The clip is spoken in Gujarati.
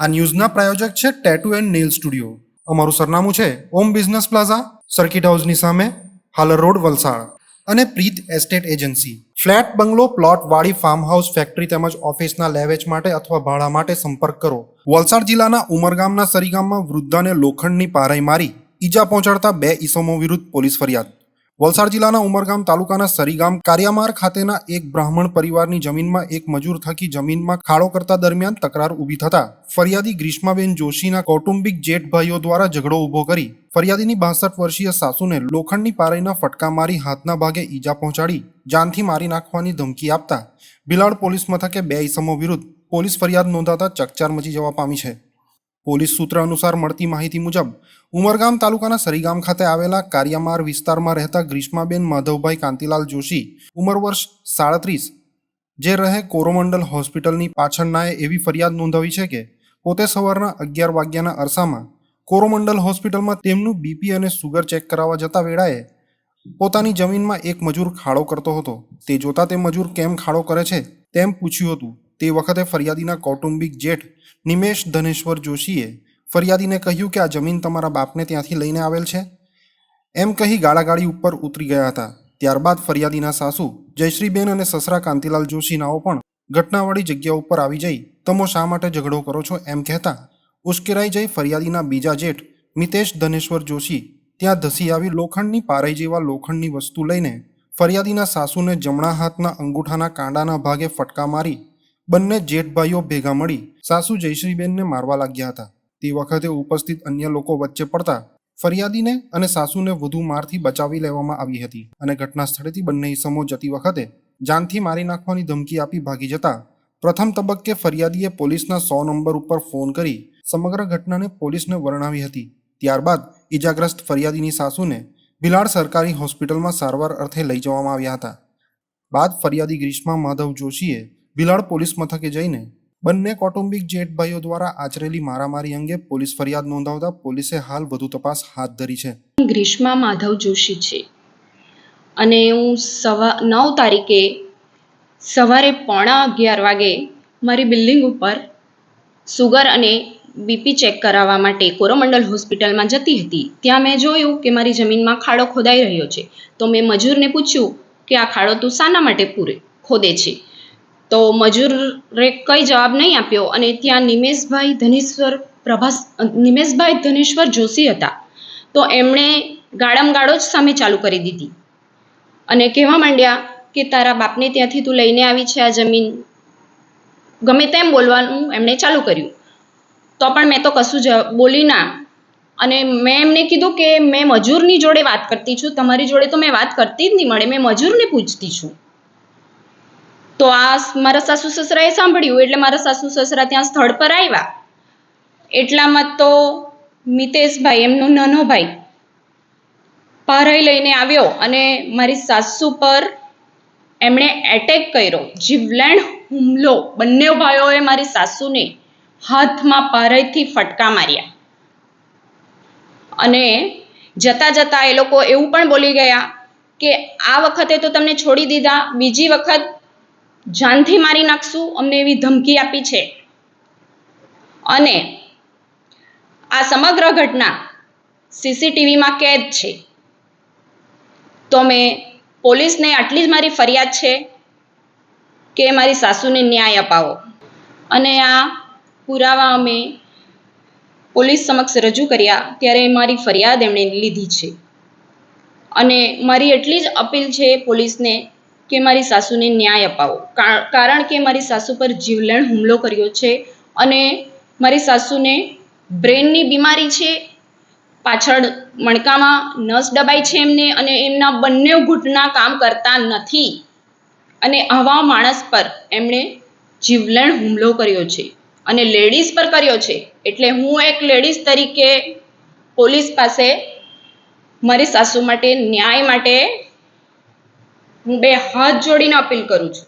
આ ન્યૂઝના પ્રાયોજક છે ટેટુ એન્ડ નેલ સ્ટુડિયો અમારું સરનામું છે ઓમ બિઝનેસ પ્લાઝા સર્કિટ હાઉસની સામે, હાલર રોડ, વલસાડ. અને Preet estate agency flat, bungalow, plot, વાડી ફાર્મ હાઉસ ફેક્ટરી તેમજ ઓફિસના લેવેચ માટે અથવા ભાડા માટે સંપર્ક કરો. વલસાડ જિલ્લાના ઉમરગામના સરીગામમાં વૃદ્ધાને લોખંડની પારાઈ મારી ઈજા પહોંચાડતા બે ઈસમો વિરુદ્ધ પોલીસ ફરિયાદ. વલસાડ જિલ્લાના ઉમરગામ તાલુકાના સરીગામ કારિયામાર ખાતેના એક બ્રાહ્મણ પરિવારની જમીનમાં એક મજૂર થકી જમીનમાં ખાડો કરતા દરમિયાન તકરાર ઊભી થતા ફરિયાદી ગ્રીષ્માબેન જોશીના કૌટુંબિક જેઠભાઈઓ દ્વારા ઝઘડો ઊભો કરી ફરિયાદીની બાસઠ વર્ષીય સાસુને લોખંડની પારાઈના ફટકા મારી હાથના ભાગે ઈજા પહોંચાડી, જાનથી મારી નાખવાની ધમકી આપતા. બિલાડ પોલીસ મથકે બે ઈસમો વિરુદ્ધ પોલીસ ફરિયાદ નોંધાતા ચકચાર મચી જવા પામી છે. પોલીસ સૂત્ર અનુસાર મળતી માહિતી મુજબ, ઉમરગામ તાલુકાના સરીગામ ખાતે આવેલા કારિયામાર વિસ્તારમાં રહેતા ગ્રીષ્માબેન માધવભાઈ કાંતિલાલ જોશી, ઉંમર વર્ષ સાડત્રીસ, જે રહે કોરોમંડલ હોસ્પિટલની પાછળનાએ એવી ફરિયાદ નોંધાવી છે કે, પોતે સવારના અગિયાર વાગ્યાના અરસામાં કોરોમંડલ હોસ્પિટલમાં તેમનું બીપી અને સુગર ચેક કરાવવા જતા વેળાએ પોતાની જમીનમાં એક મજૂર ખાડો કરતો હતો. તે જોતા તે મજૂર કેમ ખાડો કરે છે તેમ પૂછ્યું હતું. તે વખતે ફરિયાદીના કૌટુંબિક જેઠ નિમેશ ધનેશ્વર જોશીએ ફરિયાદીને કહ્યું કે આ જમીન તમારા બાપને ત્યાંથી લઈને આવેલ છે? એમ કહી ગાળાગાળી ઉપર ઉતરી ગયા હતા. ત્યારબાદ ફરિયાદીના સાસુ જયશ્રીબેન અને સસરા કાંતિલાલ જોશીનાઓ પણ ઘટનાવાળી જગ્યા ઉપર આવી જઈ, તમો શા માટે ઝઘડો કરો છો? એમ કહેતા ઉશ્કેરાઈ જઈ ફરિયાદીના બીજા જેઠ મિતેશ ધનેશ્વર જોશી ત્યાં ધસી આવી લોખંડની પારાઈ જેવા લોખંડની વસ્તુ લઈને ફરિયાદીના સાસુને જમણા હાથના અંગૂઠાના કાંડાના ભાગે ફટકા મારી બંને જેઠભાઈઓ ભેગા મળી સાસુ જયશ્રીબેનને મારવા લાગ્યા હતા. તે વખતે ઉપસ્થિત અન્ય લોકો વચ્ચે પડતા ફરિયાદીને અને સાસુને વધુ મારથી બચાવી લેવામાં આવી હતી અને ઘટના સ્થળેથી બંને ઇસમો જતી વખતે જાનથી મારી નાખવાની ધમકી આપી ભાગી જતા પ્રથમ તબક્કે ફરિયાદીએ પોલીસના સો નંબર ઉપર ફોન કરી સમગ્ર ઘટનાને પોલીસને વર્ણવી હતી. ત્યારબાદ ઈજાગ્રસ્ત ફરિયાદીની સાસુને ભિલાડ સરકારી હોસ્પિટલમાં સારવાર અર્થે લઈ જવામાં આવ્યા હતા. બાદ ફરિયાદી ગ્રીષ્મા માધવ જોશીએ ભિલાડ પોલીસ મથકે જઈને બંને કૌટુંબિક જેઠભાઈઓ દ્વારા આચરેલી મારામારી અંગે પોલીસ ફરિયાદ નોંધાવતા પોલીસે હાલ વધુ તપાસ હાથ ધરી છે. ગ્રીષ્મા માધવ જોશી છે અને હું સવા નવ તારીખે સવારે પોણા અગિયાર વાગે મારી બિલ્ડિંગ ઉપર સુગર અને બીપી ચેક કરાવવા માટે કોરોમંડલ હોસ્પિટલમાં જતી હતી. ત્યાં મેં જોયું કે મારી જમીનમાં ખાડો ખોદાઈ રહ્યો છે. તો મેં મજૂરને પૂછ્યું કે આ ખાડો તું શાના માટે પૂરે ખોદે છે? તો મજૂરે કંઈ જવાબ નહીં આપ્યો અને ત્યાં નિમેશભાઈ ધનેશ્વર પ્રભાસ, નિમેશભાઈ ધનેશ્વર જોશી હતા. તો એમણે ગાળામ ગાળો જ સામે ચાલુ કરી દીધી. અને કહેવા માંડ્યા કે તારા બાપને ત્યાંથી તું લઈને આવી છે આ જમીન. ગમે તેમ બોલવાનું એમણે ચાલુ કર્યું. તો પણ મેં તો કશું જ બોલી ના. અને મેં એમને કીધું કે મેં મજૂરની જોડે વાત કરતી છું. તમારી જોડે તો મેં વાત કરતી જ નહીં મળે. મેં મજૂરને પૂછતી છું. તો આ મારા સાસુ સસરાએ સાંભળ્યું, એટલે મારા સાસુ સસરા ત્યાં સ્થળ પર આવ્યા. એટલામાં તો મિતેશભાઈ, એમનો નાનો ભાઈ પારાઈ લઈને આવ્યો અને મારી સાસુ પર એમણે એટેક કર્યો. જીવલેણ હુમલો. બંને ભાઈઓએ મારી સાસુને હાથમાં પારાઈથી ફટકા માર્યા. અને જતા જતા એ લોકો એવું પણ બોલી ગયા કે આ વખતે તો તમને છોડી દીધા, બીજી વખત જાનથી મારી નાખશું, અમને એવી ધમકી આપી છે. અને આ સમગ્ર ઘટના સીસીટીવીમાં કેદ છે. તો મેં પોલીસને આટલી જ મારી ફરિયાદ છે કે મારી સાસુને ન્યાય અપાવો. અને આ પુરાવા અમે પોલીસ સમક્ષ રજૂ કર્યા ત્યારે મારી ફરિયાદ એમણે લીધી છે. અને મારી એટલી જ અપીલ છે પોલીસને કે મારી સાસુને ન્યાય અપાવો. કારણ કે મારી સાસુ પર જીવલેણ હુમલો કર્યો છે અને મારી સાસુને બ્રેનની બીમારી છે, પાછળ મણકામાં નસ દબાઈ છે એમને અને એમના બંને ઘૂંટના કામ કરતા નથી. અને આવા માણસ પર એમણે જીવલેણ હુમલો કર્યો છે અને લેડીઝ પર કર્યો છે. એટલે હું એક લેડીઝ તરીકે પોલીસ પાસે મારી સાસુ માટે ન્યાય માટે હું બે હાથ જોડીને અપીલ કરું છું.